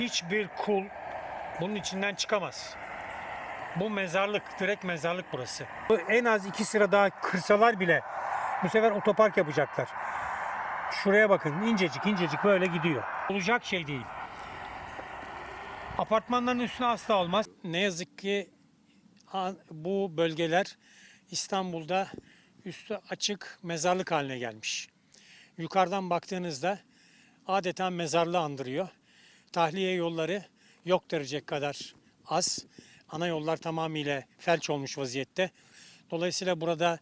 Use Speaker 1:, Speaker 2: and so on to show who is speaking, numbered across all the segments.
Speaker 1: hiçbir kul bunun içinden çıkamaz. Bu mezarlık, direkt mezarlık burası. Bu En az iki sıra daha kırsalar bile bu sefer otopark yapacaklar. Şuraya bakın incecik incecik böyle gidiyor. Olacak şey değil. Apartmanların üstüne asla olmaz. Ne yazık ki bu bölgeler İstanbul'da üstü açık mezarlık haline gelmiş. Yukarıdan baktığınızda adeta mezarlığı andırıyor. Tahliye yolları yok denecek kadar az. Ana yollar tamamıyla felç olmuş vaziyette. Dolayısıyla burada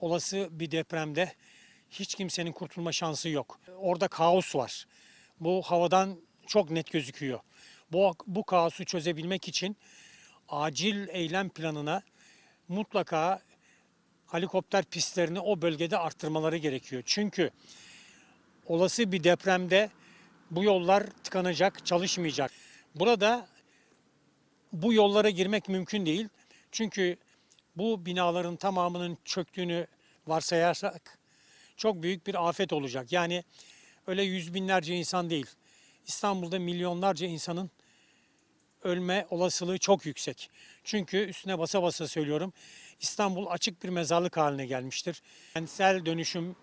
Speaker 1: olası bir depremde hiç kimsenin kurtulma şansı yok. Orada kaos var. Bu havadan çok net gözüküyor. Bu, bu kaosu çözebilmek için acil eylem planına mutlaka helikopter pistlerini o bölgede arttırmaları gerekiyor. Çünkü olası bir depremde bu yollar tıkanacak, çalışmayacak. Burada bu yollara girmek mümkün değil. Çünkü bu binaların tamamının çöktüğünü varsayarsak çok büyük bir afet olacak. Yani öyle yüz binlerce insan değil. İstanbul'da milyonlarca insanın ölme olasılığı çok yüksek. Çünkü üstüne basa basa söylüyorum. İstanbul açık bir mezarlık haline gelmiştir. Kentsel dönüşüm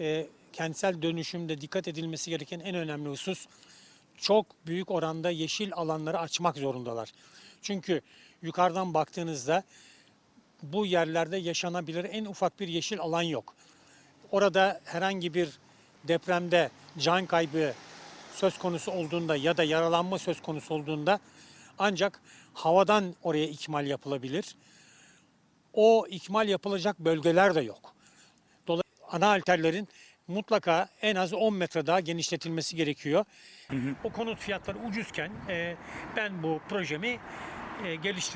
Speaker 1: e, kentsel dönüşümde dikkat edilmesi gereken en önemli husus çok büyük oranda yeşil alanları açmak zorundalar. Çünkü yukarıdan baktığınızda bu yerlerde yaşanabilir en ufak bir yeşil alan yok. Orada herhangi bir depremde can kaybı söz konusu olduğunda ya da yaralanma söz konusu olduğunda ancak havadan oraya ikmal yapılabilir. O ikmal yapılacak bölgeler de yok. Dolayısıyla ana alterlerin mutlaka en az 10 metre daha genişletilmesi gerekiyor. O konut fiyatları ucuzken e, ben bu projemi e, geliştirdim.